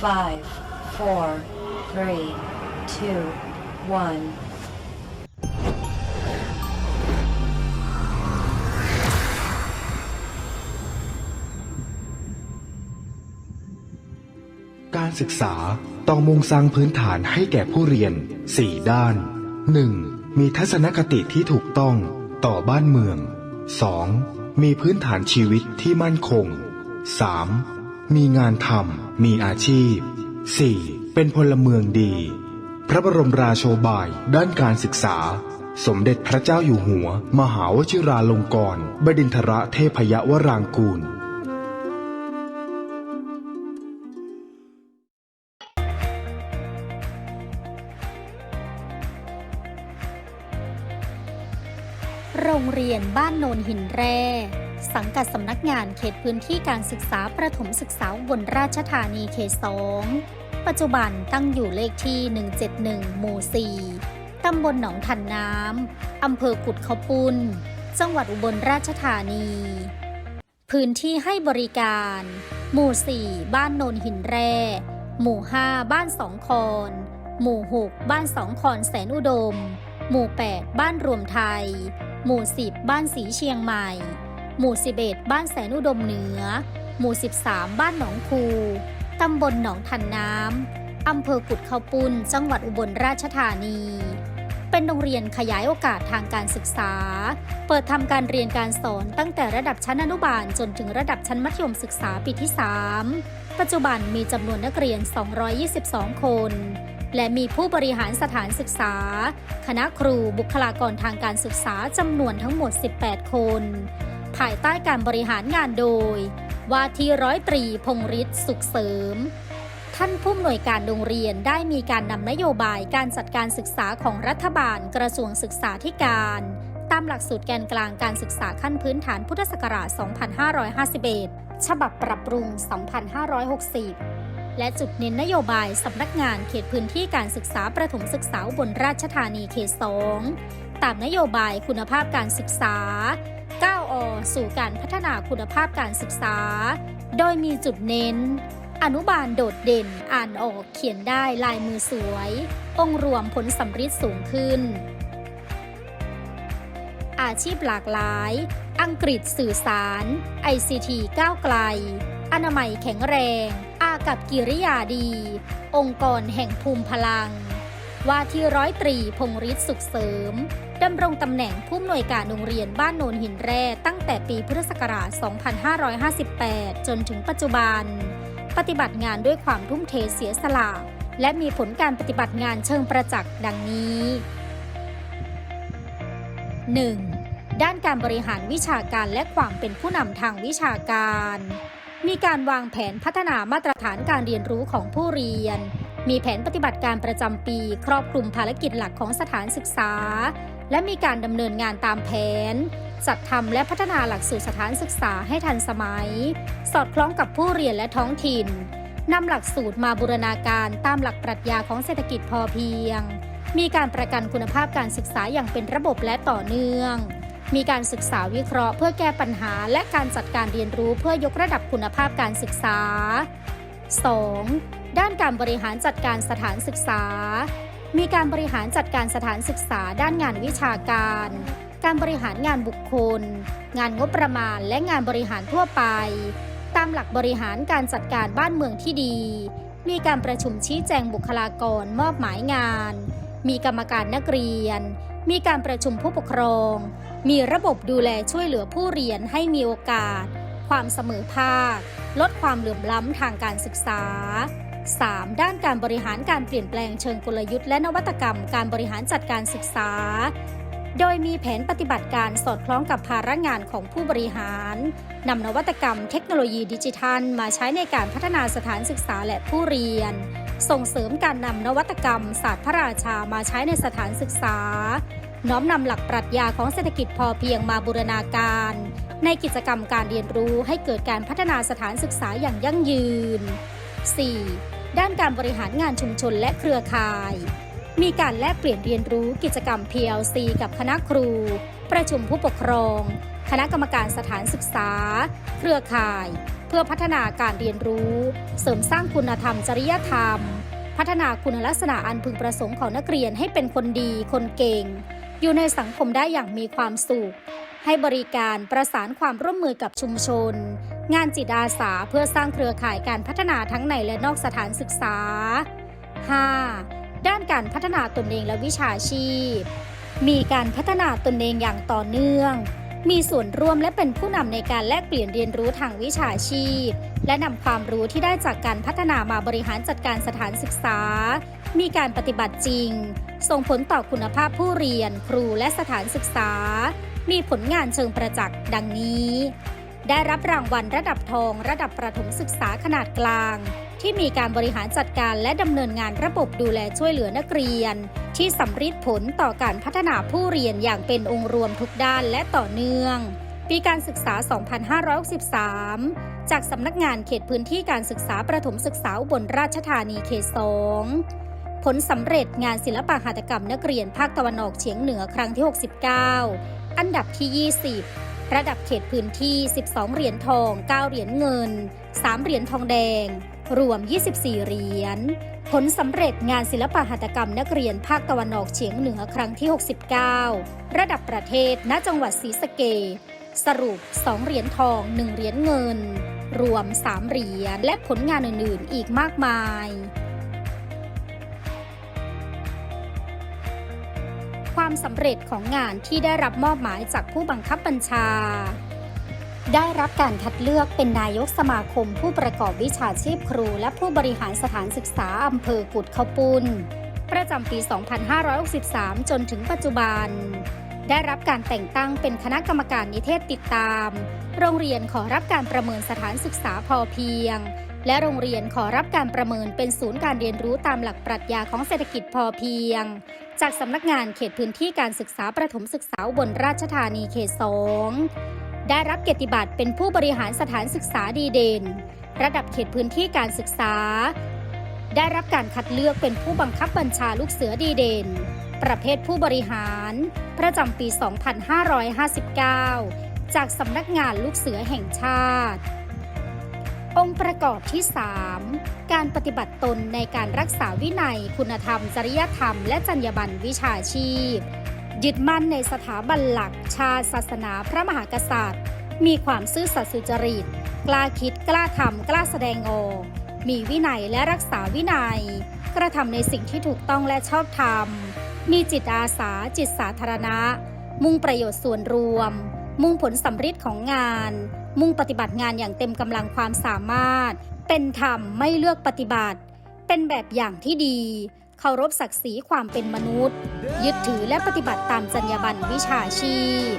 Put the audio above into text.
Five, four, three, two, one. การศึกษาต้องมุ่งสร้างพื้นฐานให้แก่ผู้เรียน 4 ด้าน 1. มีทัศนคติที่ถูกต้องต่อบ้านเมือง 2. มีพื้นฐานชีวิตที่มั่นคง 3. มีงานทำมีอาชีพ 4. เป็นพลเมืองดี พระบรมราโชบายด้านการศึกษา สมเด็จพระเจ้าอยู่หัว มหาวชิราลงกรณบดินทรเทพยวรางกูลโรงเรียนบ้านโนนหินแร่ สังกัดสำนักงานเขตพื้นที่การศึกษาประถมศึกษาอุบนราชธานีเขต2ปัจจุบันตั้งอยู่เลขที่ 171 หมู่ 4 ตำบลหนองทันน้ำ อำเภอกุดเขาปุ้นจังหวัดอุบลราชธานี พื้นที่ให้บริการ หมู่ 4 บ้านโนนหินแร่ หมู่ 5 บ้านสองคอน หมู่ 6 บ้านสองคอนแสนอุดม หมู่ 8 บ้านรวมไทย หมู่ 10 บ้านสีเชียงใหม่ หมู่ 11 บ้านแสนอุดมเหนือ หมู่ 13 บ้านหนองคู ตำบลหนองทันน้ำ อำเภอกุดเขาปุนจังหวัดอุบลราชธานี เป็นโรงเรียนขยายโอกาสทางการศึกษา เปิดทำการเรียนการสอนตั้งแต่ระดับชั้นอนุบาลจนถึงระดับชั้นมัธยมศึกษาปีที่ 3 ปัจจุบันมีจำนวนนักเรียน 222 คนและมีผู้บริหารสถานศึกษา คณะครูบุคลากรทางการศึกษาจำนวนทั้งหมด 18 คน ภายใต้การบริหารงานโดย ว่าที่ร้อยตรีพงฤทธิ์สุขเสริม ท่านผู้อำนวยการโรงเรียนได้มีการนำนโยบายการจัดการศึกษาของรัฐบาลกระทรวงศึกษาธิการ ตามหลักสูตรแกนกลางการศึกษาขั้นพื้นฐานพุทธศักราช 2551 ฉบับปรับปรุง 2560และจุดเน้นนโยบายสำนักงานเขตพื้นที่การศึกษาประถมศึกษาอุบนราชธานีเขต 2 ตามนโยบายคุณภาพการศึกษา สู่การพัฒนาคุณภาพการศึกษา โดยมีจุดเน้น อนุบาลโดดเด่น อ่านออกเขียนได้ลายมือสวย องค์รวมผลสำฤทธิ์สูงขึ้น อาชีพหลากหลาย อังกฤษสื่อสาร ICT ก้าวไกล อนามัยแข็งแรง อากับกิริยาดี องค์กรแห่งภูมิพลัง ว่าที่ร้อยตรีพงฤทธิ์สุขเสริมดำรงตำแหน่งผู้อำนวยการโรงเรียนบ้านโนนหินแร่ตั้งแต่ปีพุทธศักราช 2558 จนถึงปัจจุบัน ปฏิบัติงานด้วยความทุ่มเทเสียสละและมีผลการปฏิบัติงานเชิงประจักษ์ดังนี้ 1. ด้านการบริหารวิชาการและความเป็นผู้นำทางวิชาการ มีการวางแผนพัฒนามาตรฐานการเรียนรู้ของผู้เรียน มีแผนปฏิบัติการประจำปี ครอบคลุมภารกิจหลักของสถานศึกษา และมีการดำเนินงานตามแผน จัดทำและพัฒนาหลักสูตรสถานศึกษาให้ทันสมัย สอดคล้องกับผู้เรียนและท้องถิ่นนำหลักสูตรมาบูรณาการตามหลักปรัชญาของเศรษฐกิจพอเพียง มีการประกันคุณภาพการศึกษาอย่างเป็นระบบและต่อเนื่อง มีการศึกษาวิเคราะห์เพื่อแก้ปัญหาและการจัดการเรียนรู้เพื่อยกระดับคุณภาพการศึกษา 2. ด้านการบริหารจัดการสถานศึกษา มีการบริหารจัดการสถานศึกษาด้านงานวิชาการ การบริหารงานบุคคล งานงบประมาณและงานบริหารทั่วไป ตามหลักบริหารการจัดการบ้านเมืองที่ดี มีการประชุมชี้แจงบุคลากรมอบหมายงาน มีกรรมการนักเรียน มีการประชุมผู้ปกครอง มีระบบดูแลช่วยเหลือผู้เรียนให้มีโอกาส ความเสมอภาคลดความเหลื่อมล้ำทางการศึกษา 3. ด้านการบริหารการเปลี่ยนแปลงเชิงกลยุทธ์และนวัตกรรมการบริหารจัดการศึกษา โดยมีแผนปฏิบัติการสอดคล้องกับภาระงานของผู้บริหารนำนวัตกรรมเทคโนโลยีดิจิทัล มาใช้ในการพัฒนาสถานศึกษาและผู้เรียน ส่งเสริมการนำนวัตกรรม ศาสตร์พระราชามาใช้ในสถานศึกษา น้อมนำหลักปรัชญาของเศรษฐกิจพอเพียงมาบูรณาการ ในกิจกรรมการเรียนรู้ให้เกิดการพัฒนาสถานศึกษาอย่างยั่งยืน 4. ด้านการบริหารงานชุมชนและเครือข่าย มีการแลกเปลี่ยนเรียนรู้กิจกรรม PLC กับคณะครู ประชุมผู้ปกครอง คณะกรรมการสถานศึกษา เครือข่าย เพื่อพัฒนาการเรียนรู้ เสริมสร้างคุณธรรมจริยธรรม พัฒนาคุณลักษณะอันพึงประสงค์ของนักเรียนให้เป็นคนดี คนเก่ง อยู่ในสังคมได้อย่างมีความสุขให้บริการประสานความร่วมมือกับชุมชน งานจิตอาสาเพื่อสร้างเครือข่ายการพัฒนาทั้งในและนอกสถานศึกษา 5. ด้านการพัฒนาตนเองและวิชาชีพ มีการพัฒนาตนเองอย่างต่อเนื่อง มีส่วนร่วมและเป็นผู้นำในการแลกเปลี่ยนเรียนรู้ทางวิชาชีพ และนำความรู้ที่ได้จากการพัฒนามาบริหารจัดการสถานศึกษา มีการปฏิบัติจริง ส่งผลต่อคุณภาพผู้เรียน ครูและสถานศึกษา มีผลงานเชิงประจักษ์ดังนี้ ได้รับรางวัลระดับทองระดับประถมศึกษาขนาดกลาง ที่มีการบริหารจัดการและดำเนินงานระบบดูแลช่วยเหลือนักเรียน ที่สำฤทธิ์ผลต่อการพัฒนาผู้เรียนอย่างเป็นองค์รวมทุกด้านและต่อเนื่อง ปีการศึกษา 2563 จากสำนักงานเขตพื้นที่การศึกษาประถมศึกษาอุบลราชธานีเขต2ผลสำเร็จงานศิลปหัตถกรรมนักเรียนภาคตะวันออกเฉียงเหนือครั้งที่ 69 อันดับที่ 20 ระดับเขตพื้นที่ 12 เหรียญทอง 9 เหรียญเงิน 3 เหรียญทองแดง รวม 24 เหรียญ ผลสำเร็จงานศิลปหัตถกรรมนักเรียนภาคตะวันออกเฉียงเหนือครั้งที่ 69 ระดับประเทศ ณ จังหวัดศรีสะเกษสรุป 2 เหรียญทอง 1 เหรียญเงิน รวม 3 เหรียญ และผลงานอื่น ๆ อีกมากมาย ความสำเร็จของงานที่ได้รับมอบหมายจากผู้บังคับบัญชา ได้รับการคัดเลือกเป็นนายกสมาคมผู้ประกอบวิชาชีพครู และผู้บริหารสถานศึกษาอำเภอกุดเขาปุนประจำปี 2563 จนถึงปัจจุบัน ได้รับการแต่งตั้งเป็นคณะกรรมการนิเทศติดตาม โรงเรียนขอรับการประเมินสถานศึกษาพอเพียง และโรงเรียนขอรับการประเมินเป็นศูนย์การเรียนรู้ตามหลักปรัชญาของเศรษฐกิจพอเพียง จากสำนักงานเขตพื้นที่การศึกษาประถมศึกษาบนราชธานีเขต2ได้รับเกียรติบัตรเป็นผู้บริหารสถานศึกษาดีเด่น ระดับเขตพื้นที่การศึกษา ได้รับการคัดเลือกเป็นผู้บังคับบัญชาลูกเสือดีเด่น ประเภทผู้บริหาร ประจำปี 2559 จากสำนักงานลูกเสือแห่งชาติ องค์ประกอบที่ 3 การปฏิบัติตนในการรักษาวินัย คุณธรรม จริยธรรม และจรรยาบรรณวิชาชีพ ยึดมั่นในสถาบันหลัก ชาติศาสนาพระมหากษัตริย์ มีความซื่อสัตย์สุจริต กล้าคิดกล้าทำกล้าแสดงออกมีวินัยและรักษาวินัย กระทำในสิ่งที่ถูกต้องและชอบธรรม มีจิตอาสาจิตสาธารณะ มุ่งประโยชน์ส่วนรวม มุ่งผลสำฤทธิ์ของงาน มุ่งปฏิบัติงานอย่างเต็มกำลังความสามารถ เป็นธรรมไม่เลือกปฏิบัติ เป็นแบบอย่างที่ดี เคารพศักดิ์ศรีความเป็นมนุษย์ ยึดถือและปฏิบัติตามจรรยาบรรณวิชาชีพ